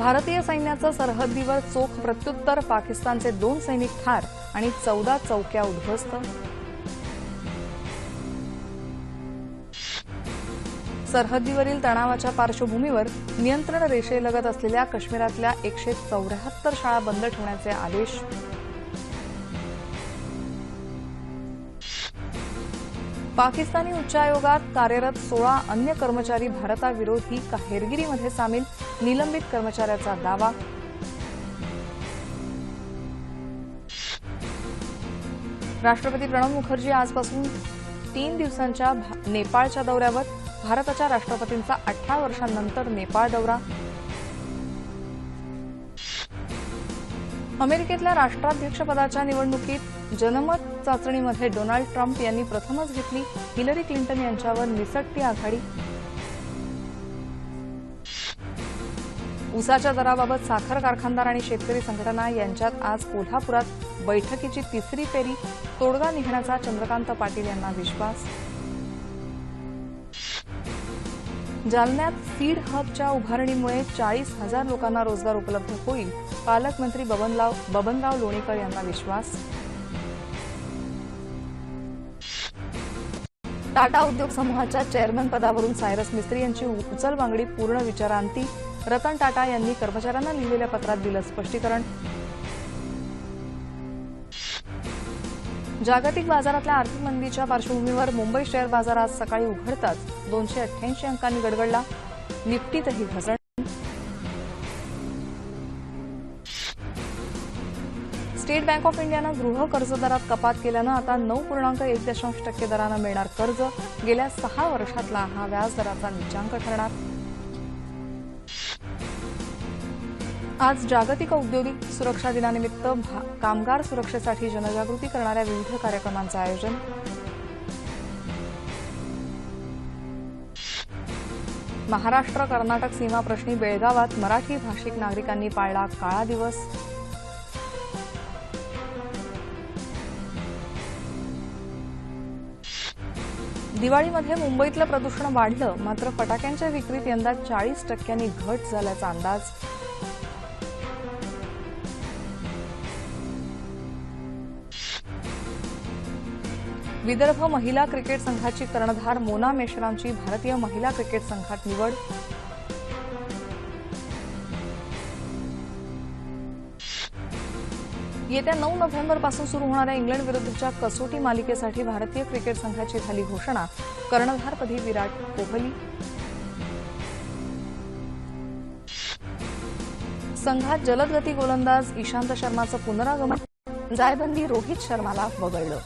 भारतीय सैन्याचं सरहद्दीवर चोख प्रत्युत्तर पाकिस्तानचे दोन सैनिक ठार आणि चौदा चौक्या उद्ध्वस्त. सरहद्दीवरील तणावाच्या पार्श्वभूमीवर नियंत्रण रेषेलगत असलेल्या काश्मीरातल्या एकशे चौऱ्याहत्तर शाळा बंद ठेवण्याचे आदेश. पाकिस्तानी उच्चायोगात कार्यरत सोळा अन्य कर्मचारी भारताविरोधी का हेरगिरीमध्ये सामील निलंबित कर्मचाऱ्याचा दावा. राष्ट्रपती प्रणव मुखर्जी आजपासून तीन दिवसांच्या भा- नेपाळच्या दौऱ्यावर भारताच्या राष्ट्रपतींचा अठरा वर्षांनंतर नेपाळ दौरा. अमेरिकेतल्या राष्ट्राध्यक्षपदाच्या निवडणुकीत जनमत चाचणीमध्ये डोनाल्ड ट्रम्प यांनी प्रथमच घेतली हिलरी क्लिंटन यांच्यावर निसटती आघाडी. उसाच्या दराबाबत साखर कारखानदार आणि शेतकरी संघटना यांच्यात आज कोल्हापुरात बैठकीची तिसरी फेरी तोडगा निघण्याचा चंद्रकांत पाटील यांना विश्वास जालन्यात सीड हबच्या उभारणीमुळे चाळीस हजार लोकांना रोजगार उपलब्ध होईल. पालकमंत्री बबनराव बबनराव लोणीकर यांना विश्वास. टाटा उद्योग समूहाच्या चेअरमन पदावरून सायरस मिस्त्री यांची उचलबांगडी पूर्ण विचारांती. रतन टाटा यांनी कर्मचाऱ्यांना लिहिलेल्या पत्रात दिलं स्पष्टीकरण. जागतिक बाजारातल्या आर्थिक मंदीच्या पार्श्वभूमीवर मुंबई शेअर बाजार आज सकाळी उघडताच दोनशे अठ्ठ्याऐंशी अंकांनी गडगडला. निफ्टीतही घसरण. स्टेट बँक ऑफ इंडियानं गृह कर्जदरात कपात केल्यानं आता नऊ पूर्णांक एक दशांश टक्के दरानं मिळणार कर्ज. गेल्या सहा वर्षातला हा व्याजदराचा निचांक ठरणार. आज जागतिक औद्योगिक सुरक्षा दिनानिमित्त भा- कामगार सुरक्षेसाठी जनजागृती करणाऱ्या विविध कार्यक्रमांचं आयोजन. महाराष्ट्र कर्नाटक सीमाप्रश्नी बेळगावात मराठी भाषिक नागरिकांनी पाळला काळा दिवस. दिवाळीमध्ये मुंबईतलं प्रदूषण वाढलं मात्र फटाक्यांच्या विक्रीत यंदा चाळीस टक्क्यांनी घट झाल्याचा अंदाज. विदर्भ महिला क्रिकेट संघाची कर्णधार मोना मेश्रामची भारतीय महिला क्रिकेट संघात निवड. येत्या नऊ नोव्हेंबरपासून सुरू होणाऱ्या इंग्लंड विरुद्धच्या कसोटी मालिकेसाठी भारतीय क्रिकेट संघाची झाली घोषणा. कर्णधारपदी विराट कोहली. संघात जलदगती गोलंदाज इशांत शर्माचं पुनरागमन. जायबंदी रोहित शर्माला वगळलं.